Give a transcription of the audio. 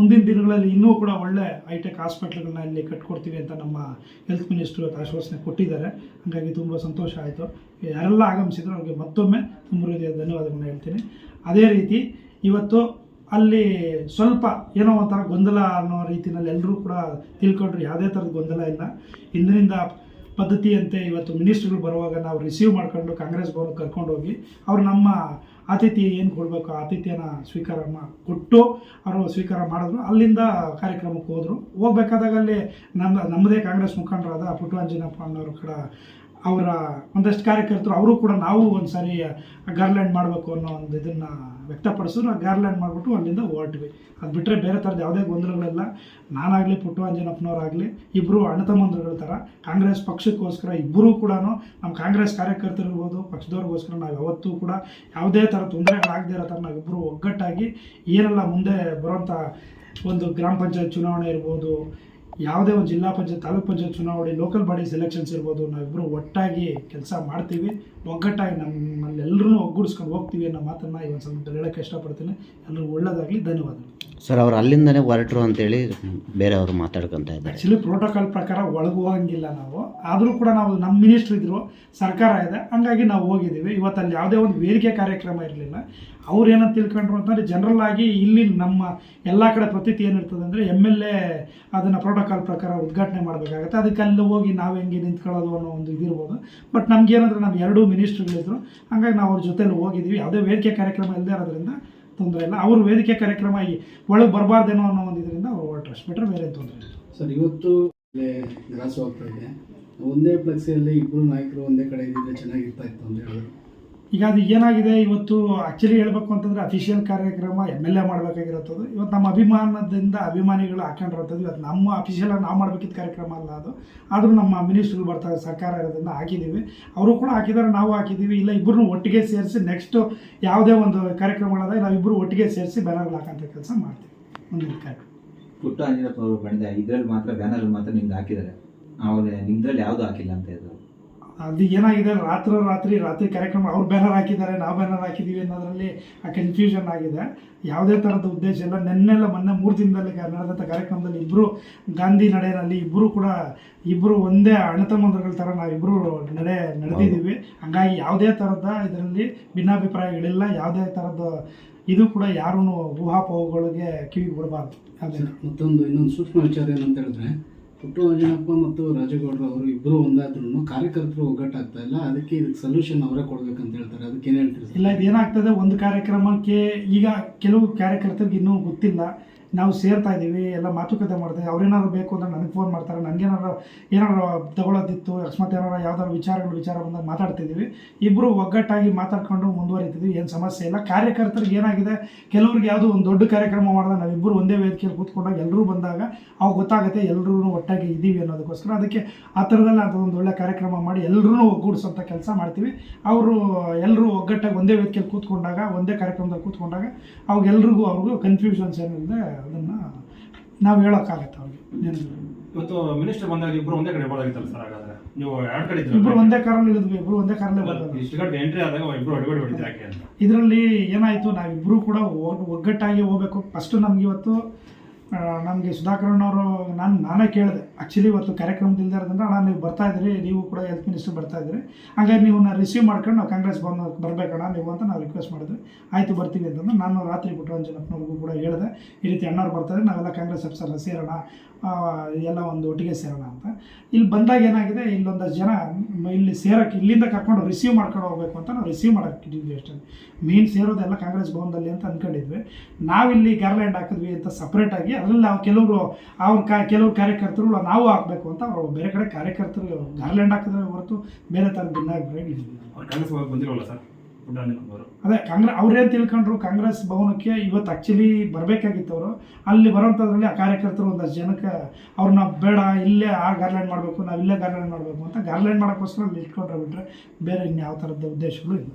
ಮುಂದಿನ ದಿನಗಳಲ್ಲಿ ಇನ್ನೂ ಕೂಡ ಒಳ್ಳೆ ಹೈಟೆಕ್ ಹಾಸ್ಪಿಟ್ಲ್ಗಳನ್ನ ಇಲ್ಲಿ ಕಟ್ಕೊಡ್ತೀವಿ ಅಂತ ನಮ್ಮ ಹೆಲ್ತ್ ಮಿನಿಸ್ಟ್ರು ಆಶ್ವಾಸನೆ ಕೊಟ್ಟಿದ್ದಾರೆ. ಹಾಗಾಗಿ ತುಂಬ ಸಂತೋಷ ಆಯಿತು. ಯಾರೆಲ್ಲ ಆಗಮಿಸಿದ್ರು ಅವ್ರಿಗೆ ಮತ್ತೊಮ್ಮೆ ತುಂಬ ಹೃದಯ ಧನ್ಯವಾದಗಳನ್ನ ಹೇಳ್ತೀನಿ. ಅದೇ ರೀತಿ ಇವತ್ತು ಅಲ್ಲಿ ಸ್ವಲ್ಪ ಏನೋ ಒಂಥರ ಗೊಂದಲ ಅನ್ನೋ ರೀತಿಯಲ್ಲಿ ಎಲ್ಲರೂ ಕೂಡ ತಿಳ್ಕೊಂಡ್ರು ಯಾವುದೇ ಥರದ ಗೊಂದಲ ಇಲ್ಲ. ಇಂದಿನಿಂದ ಪದ್ಧತಿಯಂತೆ ಇವತ್ತು ಮಿನಿಸ್ಟ್ರುಗಳು ಬರುವಾಗ ನಾವು ರಿಸೀವ್ ಮಾಡ್ಕೊಂಡು ಕಾಂಗ್ರೆಸ್ ಭವನಕ್ಕೆ ಕರ್ಕೊಂಡು ಹೋಗಿ ಅವ್ರು ನಮ್ಮ ಆತಿಥ್ಯ ಏನು ಕೊಡಬೇಕು ಆತಿಥ್ಯನ ಸ್ವೀಕಾರ ಕೊಟ್ಟು ಅವರು ಸ್ವೀಕಾರ ಮಾಡಿದ್ರು. ಅಲ್ಲಿಂದ ಕಾರ್ಯಕ್ರಮಕ್ಕೆ ಹೋದರು. ಹೋಗ್ಬೇಕಾದಾಗ ಅಲ್ಲಿ ನಮ್ಮ, ನಮ್ಮದೇ ಕಾಂಗ್ರೆಸ್ ಮುಖಂಡರಾದ ಪುಟ್ಟವಂಜನಪ್ಪ ಅನ್ನೋರು ಕೂಡ ಅವರ ಒಂದಷ್ಟು ಕಾರ್ಯಕರ್ತರು, ಅವರು ಕೂಡ ನಾವು ಒಂದು ಸಾರಿ ಗಾರ್ಲ್ಯಾಂಡ್ ಮಾಡಬೇಕು ಅನ್ನೋ ಒಂದು ಇದನ್ನು ವ್ಯಕ್ತಪಡಿಸಿದ್ರು. ಗಾರ್ಲ್ಯಾಂಡ್ ಮಾಡಿಬಿಟ್ಟು ಅಲ್ಲಿಂದ ಹೊರಟ್ವಿ. ಅದು ಬಿಟ್ಟರೆ ಬೇರೆ ಥರದ ಯಾವುದೇ ಗೊಂದಲಗಳೆಲ್ಲ. ನಾನಾಗಲಿ ಪುಟ್ಟವಂಜನಪ್ಪನವರಾಗಲಿ ಇಬ್ಬರು ಅಣ್ಣ ತಮ್ಮಂದಿರುಗಳ ಥರ, ಕಾಂಗ್ರೆಸ್ ಪಕ್ಷಕ್ಕೋಸ್ಕರ ಇಬ್ಬರೂ ಕೂಡ ನಮ್ಮ ಕಾಂಗ್ರೆಸ್ ಕಾರ್ಯಕರ್ತರಿರ್ಬೋದು, ಪಕ್ಷದವ್ರಿಗೋಸ್ಕರ ನಾವು ಯಾವತ್ತೂ ಕೂಡ ಯಾವುದೇ ಥರ ತೊಂದರೆಗಳಾಗದೇ ಇರೋ ಥರ ನಾವಿಬ್ಬರು ಒಗ್ಗಟ್ಟಾಗಿ ಏನೆಲ್ಲ ಮುಂದೆ ಬರೋಂಥ ಒಂದು ಗ್ರಾಮ ಪಂಚಾಯತ್ ಚುನಾವಣೆ ಇರ್ಬೋದು ಯಾವುದೇ ಒಂದು ಜಿಲ್ಲಾ ಪಂಚಾಯತ್, ತಾಲೂಕ್ ಪಂಚಾಯತ್ ಚುನಾವಣೆ ಲೋಕಲ್ ಬಾಡೀಸ್ ಎಲೆಕ್ಷನ್ಸ್ ಇರ್ಬೋದು ನಾವಿಬ್ಬರು ಒಟ್ಟಾಗಿ ಕೆಲಸ ಮಾಡ್ತೀವಿ. ಒಗ್ಗಟ್ಟಾಗಿ ನಮ್ಮಲ್ಲಿ ಎಲ್ಲರೂ ಒಗ್ಗೂಡಿಸ್ಕೊಂಡು ಹೋಗ್ತೀವಿ ಅನ್ನೋ ಮಾತನ್ನು ಈ ಒಂದು ಸ್ವಲ್ಪ ಹೇಳೋಕ್ಕೆ ಇಷ್ಟಪಡ್ತೀನಿ. ಎಲ್ಲರೂ ಒಳ್ಳೆಯದಾಗಲಿ ಧನ್ಯವಾದಗಳು. ಸರ್, ಅವ್ರು ಅಲ್ಲಿಂದನೇ ಹೊರಟರು ಅಂತೇಳಿ ಬೇರೆಯವರು ಮಾತಾಡ್ಕೊತ ಇದ್ದಾರೆ. ಆ್ಯಕ್ಚುಲಿ ಪ್ರೋಟೋಕಾಲ್ ಪ್ರಕಾರ ಒಳಗೆ ಹೋಗಂಗಿಲ್ಲ ನಾವು. ಆದರೂ ಕೂಡ ನಾವು ನಮ್ಮ ಮಿನಿಸ್ಟ್ರ್ ಇದ್ದರು ಸರ್ಕಾರ ಇದೆ. ಹಂಗಾಗಿ ನಾವು ಹೋಗಿದ್ದೀವಿ. ಇವತ್ತು ಅಲ್ಲಿ ಯಾವುದೇ ಒಂದು ವೇದಿಕೆ ಕಾರ್ಯಕ್ರಮ ಇರಲಿಲ್ಲ. ಅವ್ರು ಏನಂತ ತಿಳ್ಕೊಂಡ್ರು ಅಂತಂದರೆ ಜನರಲ್ ಆಗಿ ಇಲ್ಲಿ ನಮ್ಮ ಎಲ್ಲ ಕಡೆ ಪ್ರತೀತಿ ಏನಿರ್ತದೆ ಅಂದರೆ ಎಂ ಎಲ್ ಎ ಅದನ್ನು ಪ್ರೋಟೋಕಾಲ್ ಪ್ರಕಾರ ಉದ್ಘಾಟನೆ ಮಾಡಬೇಕಾಗತ್ತೆ. ಅದಕ್ಕೆ ಅಲ್ಲಿ ಹೋಗಿ ನಾವು ಹೆಂಗೆ ನಿಂತ್ಕೊಳ್ಳೋದು ಅನ್ನೋ ಒಂದು ಇದಿರ್ಬೋದು ಬಟ್ ನಮ್ಗೇನಂದ್ರೆ ನಮ್ಮ ಎರಡೂ ಮಿನಿಸ್ಟ್ರ್ಗಳಿದ್ರು ಹಂಗಾಗಿ ನಾವು ಅವ್ರ ಜೊತೆಲಿ ಹೋಗಿದ್ದೀವಿ. ಯಾವುದೇ ವೇದಿಕೆ ಕಾರ್ಯಕ್ರಮ ಇಲ್ಲದೆ ಇರೋದ್ರಿಂದ ತೊಂದರೆ ಇಲ್ಲ. ಅವರು ವೇದಿಕೆ ಕಾರ್ಯಕ್ರಮ ಈ ಒಳಗೆ ಬರಬಾರ್ದೇನೋ ಅನ್ನೋ ಒಂದು ಇದರಿಂದ ಅವ್ರು ಹೊರಟ್ರು ಅಷ್ಟು ಬಿಟ್ಟರೆ ಬೇರೆ ತೊಂದರೆ ಇಲ್ಲ. ಸರ್, ಇವತ್ತು ಗ್ರಾಸ್ ಇದೆ. ಒಂದೇ ಫ್ಲೆಕ್ಸಿಯಲ್ಲಿ ಇಬ್ಬರು ನಾಯಕರು ಒಂದೇ ಕಡೆ ಇದ್ದಿದ್ರೆ ಚೆನ್ನಾಗಿರ್ತಾ ಇತ್ತು ಅಂತ ಹೇಳಿದ್ರು. ಈಗ ಅದು ಏನಾಗಿದೆ? ಇವತ್ತು ಆ್ಯಕ್ಚುಲಿ ಹೇಳ್ಬೇಕು ಅಂತಂದರೆ ಅಫಿಷಿಯಲ್ ಕಾರ್ಯಕ್ರಮ ಎಂ ಎಲ್ ಎ ಮಾಡಬೇಕಾಗಿರುತ್ತದೆ. ಇವತ್ತು ನಮ್ಮ ಅಭಿಮಾನದಿಂದ ಅಭಿಮಾನಿಗಳು ಹಾಕೊಂಡಿರೋಂಥದ್ದು ಇವತ್ತು ನಮ್ಮ ಅಫಿಷಿಯಲ್ ನಾವು ಮಾಡಬೇಕಿದ್ದ ಕಾರ್ಯಕ್ರಮ ಅಲ್ಲ ಅದು. ಆದರೂ ನಮ್ಮ ಮಿನಿಸ್ಟ್ರು ಬರ್ತಾರೆ ಸರ್ಕಾರ ಇರೋದ್ರಿಂದ ಹಾಕಿದ್ದೀವಿ. ಅವರು ಕೂಡ ಹಾಕಿದ್ದಾರೆ, ನಾವು ಹಾಕಿದ್ದೀವಿ. ಇಲ್ಲ ಇಬ್ಬರನ್ನು ಒಟ್ಟಿಗೆ ಸೇರಿಸಿ ನೆಕ್ಸ್ಟು ಯಾವುದೇ ಒಂದು ಕಾರ್ಯಕ್ರಮಗಳಾದಾಗ ನಾವಿಬ್ಬರು ಒಟ್ಟಿಗೆ ಸೇರಿಸಿ ಬ್ಯಾನರ್ಗಳು ಹಾಕೋಂಥ ಕೆಲಸ ಮಾಡ್ತೀವಿ. ಮುಂದಿನ ಕಾರ್ಯಕ್ರಮ. ಪುಟ್ಟ ಅಂಜನಪ್ಪ ಅವರು ಬಂದ ಇದರಲ್ಲಿ ಮಾತ್ರ ಬ್ಯಾನರ್ ಮಾತ್ರ ನಿಮ್ದು ಹಾಕಿದ್ದಾರೆ. ಅವ್ರು ನಿಮ್ದ್ರಲ್ಲಿ ಯಾವುದು ಹಾಕಿಲ್ಲ ಅಂತ ಇದ್ರು ಅದು ಏನಾಗಿದೆ? ರಾತ್ರಿ ರಾತ್ರಿ ರಾತ್ರಿ ಕಾರ್ಯಕ್ರಮ ಅವ್ರು ಬ್ಯಾನರ್ ಹಾಕಿದ್ದಾರೆ, ನಾವು ಬ್ಯಾನರ್ ಹಾಕಿದ್ದೀವಿ ಅನ್ನೋದರಲ್ಲಿ ಆ ಕನ್ಫ್ಯೂಷನ್ ಆಗಿದೆ. ಯಾವುದೇ ಥರದ ಉದ್ದೇಶ ಇಲ್ಲ. ನೆನ್ನೆಲ್ಲ ಮೊನ್ನೆ ಮೂರು ದಿನದಲ್ಲಿ ನಡೆದಂಥ ಕಾರ್ಯಕ್ರಮದಲ್ಲಿ ಇಬ್ಬರು ಗಾಂಧಿ ನಡೆಯಲ್ಲಿ ಇಬ್ಬರು ಕೂಡ ಇಬ್ಬರು ಒಂದೇ ಅಣ್ಣತಮ್ಮಂದ್ರಗಳ ಥರ ನಾವಿಬ್ಬರು ನಡೆ ನಡೆದಿದ್ದೀವಿ. ಹಂಗಾಗಿ ಯಾವುದೇ ಥರದ ಇದರಲ್ಲಿ ಭಿನ್ನಾಭಿಪ್ರಾಯಗಳಿಲ್ಲ. ಯಾವುದೇ ಥರದ ಇದು ಕೂಡ ಯಾರೂ ಊಹಾಪೋಹಗಳಿಗೆ ಕಿವಿ ಕೊಡಬಾರ್ದು ಅದೇ ಮತ್ತೊಂದು ಇನ್ನೊಂದು ಸೂಕ್ಷ್ಮ ವಿಚಾರ ಏನಂತ ಹೇಳಿದ್ರೆ ಪುಟ್ಟು ಅಂಜನಪ್ಪ ಮತ್ತು ರಾಜೇಗೌಡರು ಅವರು ಇಬ್ಬರು ಒಂದಾದ್ರೂ ಕಾರ್ಯಕರ್ತರು ಒಗ್ಗಟ್ಟಾಗ್ತಾ ಇಲ್ಲ. ಅದಕ್ಕೆ ಇದಕ್ಕೆ ಸೊಲ್ಯೂಷನ್ ಅವರೇ ಕೊಡ್ಬೇಕಂತ ಹೇಳ್ತಾರೆ. ಅದಕ್ಕೆ ಏನು ಹೇಳ್ತೀರಿ ಇಲ್ಲ ಇದು ಏನಾಗ್ತದೆ ಒಂದು ಕಾರ್ಯಕ್ರಮಕ್ಕೆ ಈಗ ಕೆಲವು ಕಾರ್ಯಕರ್ತರಿಗೆ ಇನ್ನೂ ಗೊತ್ತಿಲ್ಲ. ನಾವು ಸೇರ್ತಾ ಇದ್ದೀವಿ, ಎಲ್ಲ ಮಾತುಕತೆ ಮಾಡ್ತೀವಿ ಅವ್ರೇನಾದ್ರು ಬೇಕು ಅಂದ್ರೆ ನನಗೆ ಫೋನ್ ಮಾಡ್ತಾರೆ ನನಗೇನಾರು ಏನಾದ್ರು ತಗೊಳ್ಳೋದಿತ್ತು ಅಕಸ್ಮಾತ್ ಏನಾರು ಯಾವ್ದಾದ್ರು ವಿಚಾರಗಳು, ವಿಚಾರ ಬಂದಾಗ ಮಾತಾಡ್ತಿದ್ದೀವಿ ಇಬ್ಬರು ಒಗ್ಗಟ್ಟಾಗಿ ಮಾತಾಡ್ಕೊಂಡು ಮುಂದುವರಿತಿದ್ವಿ, ಏನು ಸಮಸ್ಯೆ ಇಲ್ಲ. ಕಾರ್ಯಕರ್ತರಿಗೆ ಏನಾಗಿದೆ, ಕೆಲವ್ರಿಗೆ ಯಾವುದೋ ಒಂದು ದೊಡ್ಡ ಕಾರ್ಯಕ್ರಮ ಮಾಡಿದಾಗ ನಾವಿಬ್ಬರು ಒಂದೇ ವೇದಿಕೆಯಲ್ಲಿ ಕೂತ್ಕೊಂಡಾಗ ಎಲ್ಲರೂ ಬಂದಾಗ ಅವಾಗ ಗೊತ್ತಾಗುತ್ತೆ ಎಲ್ಲರೂ ಒಟ್ಟಾಗಿ ಇದ್ದೀವಿ ಅನ್ನೋದಕ್ಕೋಸ್ಕರ ಅದಕ್ಕೆ ಆ ಥರದಲ್ಲಿ ಅದು ಒಂದು ಒಳ್ಳೆ ಕಾರ್ಯಕ್ರಮ ಮಾಡಿ ಎಲ್ಲರೂ ಒಗ್ಗೂಡಿಸೋಂಥ ಕೆಲಸ ಮಾಡ್ತೀವಿ. ಅವರು ಎಲ್ಲರೂ ಒಗ್ಗಟ್ಟಾಗಿ ಒಂದೇ ವೇದಿಕೆಯಲ್ಲಿ ಕೂತ್ಕೊಂಡಾಗ, ಒಂದೇ ಕಾರ್ಯಕ್ರಮದಲ್ಲಿ ಕೂತ್ಕೊಂಡಾಗ ಅವಾಗ ಎಲ್ರಿಗೂ ಅವ್ರಿಗೂ ಕನ್ಫ್ಯೂಷನ್ಸ್ ಏನಿದೆ ಅದನ್ನು ನಾವು ಹೇಳೋಕ್ಕಾಗತ್ತೆ ಅವ್ರಿಗೆ. ಇವತ್ತು ಮಿನಿಸ್ಟರ್ ಬಂದಾಗ ಇಬ್ರು ಒಂದೇ ಕಡೆ ಇರ್ಬೋದಾಗಿತ್ತಲ್ಲ ಸರ್ ಹಾಗಾದ್ರೆ? ನೀವು ಎರಡು ಕಡೆ ಇಬ್ರು ಒಂದೇ ಕಾರಲ್ಲಿ ಇಳಿದ್ವಿ ಇಬ್ಬರು ಒಂದೇ ಕಾರಲ್ಲೇ ಬರ್ತಾರೆ ಇಷ್ಟು ಗಂಟೆ ಎಂಟ್ರಿ ಆದಾಗ ಇಬ್ರು ಅಡಿಗಡಿ ಯಾಕೆ ಅಂತ? ಇದರಲ್ಲಿ ಏನಾಯಿತು ನಾವಿಬ್ಬರು ಕೂಡ ಒಗ್- ಒಗ್ಗಟ್ಟಾಗಿ ಹೋಗ್ಬೇಕು. ಫಸ್ಟು ನಮ್ಗೆ ಇವತ್ತು ನಮಗೆ ಸುಧಾಕರಣ್ಣವರು ನಾನು, ನಾನೇ ಕೇಳಿದೆ. ಆ್ಯಕ್ಚುಲಿ ಇವತ್ತು ಕಾರ್ಯಕ್ರಮದಿಂದ ಇರೋದ್ರಿಂದ ಅಣ್ಣ, ನೀವು ಬರ್ತಾ ಇದ್ದೀರಿ ನೀವು ಕೂಡ ಹೆಲ್ತ್ ಮಿನಿಸ್ಟರ್ ಬರ್ತಾ ಇದ್ದೀರಿ ಹಾಗಾಗಿ ನೀವು ರಿಸೀವ್ ಮಾಡ್ಕೊಂಡು ನಾವು ಕಾಂಗ್ರೆಸ್ ಬಂದು, ಬರಬೇಕಣ್ಣ, ನೀವು ಅಂತ ನಾವು ರಿಕ್ವೆಸ್ಟ್ ಮಾಡಿದ್ವಿ. ಆಯಿತು, ಬರ್ತೀವಿ ಅಂತಂದ್ರೆ ನಾನು ರಾತ್ರಿ ಪುಟ್ಟರಂಜನಪ್ಪನವ್ರಿಗೂ ಕೂಡ ಹೇಳಿದೆ. ಈ ರೀತಿ ಅಣ್ಣವ್ರು ಬರ್ತಾರೆ ನಾವೆಲ್ಲ ಕಾಂಗ್ರೆಸ್ ಅಫ್ಸರ್ ಸೇರೋಣ ಎಲ್ಲ ಒಂದು ಒಟ್ಟಿಗೆ ಸೇರೋಣ ಅಂತ. ಇಲ್ಲಿ ಬಂದಾಗ ಏನಾಗಿದೆ, ಇಲ್ಲೊಂದಷ್ಟು ಜನ ಇಲ್ಲಿ ಸೇರೋಕ್ಕೆ ಇಲ್ಲಿಂದ ಕರ್ಕೊಂಡು ರಿಸೀವ್ ಮಾಡ್ಕೊಂಡು ಹೋಗ್ಬೇಕು ಅಂತ ನಾವು ರಿಸೀವ್ ಮಾಡೋಕ್ಕಿದ್ವಿ ಅಷ್ಟೇ. ಮೇನ್ ಸೇರೋದೆಲ್ಲ ಕಾಂಗ್ರೆಸ್ ಭವನದಲ್ಲಿ ಅಂತ ಅಂದ್ಕೊಂಡಿದ್ವಿ ನಾವಿಲ್ಲಿ ಗಾರ್ಲ್ಯಾಂಡ್ ಹಾಕಿದ್ವಿ ಅಂತ ಸಪ್ರೇಟಾಗಿ ಅದರಲ್ಲಿ ನಾವು ಕೆಲವರು ಅವ್ರ ಕಾ ಕೆಲವ್ರು ಕಾರ್ಯಕರ್ತರು ನಾವು ಹಾಕಬೇಕು ಅಂತ ಅವರು ಬೇರೆ ಕಡೆ ಕಾರ್ಯಕರ್ತರು ಗಾರ್ಲ್ಯಾಂಡ್ ಹಾಕಿದ್ರೆ ಹೊರತು ಬೇರೆ ಥರ ಭಿನ್ನಾಭಿಪ್ರಾಯ ಬಂದಿರೋಲ್ಲ ಸರ್? ಅದೇ ಕಾಂಗ್ರೆಸ್ ಅವ್ರೇನು ತಿಳ್ಕೊಂಡ್ರು, ಕಾಂಗ್ರೆಸ್ ಭವನಕ್ಕೆ ಇವತ್ತು ಆ್ಯಕ್ಚುಲಿ ಬರಬೇಕಾಗಿತ್ತು ಅವರು. ಅಲ್ಲಿ ಬರೋಂಥದ್ರಲ್ಲಿ ಆ ಕಾರ್ಯಕರ್ತರು ಒಂದಷ್ಟು ಜನಕ್ಕೆ ಅವ್ರನ್ನ ಬೇಡ, ಇಲ್ಲೇ ಆ ಗಾರ್ಲ್ಯಾಂಡ್ ಮಾಡಬೇಕು, ನಾವು ಇಲ್ಲೇ ಗಾರ್ಲ್ಯಾಂಡ್ ಮಾಡಬೇಕು ಅಂತ ಗಾರ್ಲೈನ್ ಮಾಡೋಕ್ಕೋಸ್ಕರ ಅಲ್ಲಿ ಇಟ್ಕೊಂಡ್ರೆ ಬಿಟ್ಟರೆ ಬೇರೆ ಇನ್ಯಾವ ಥರದ ಉದ್ದೇಶಗಳು ಇಲ್ಲ.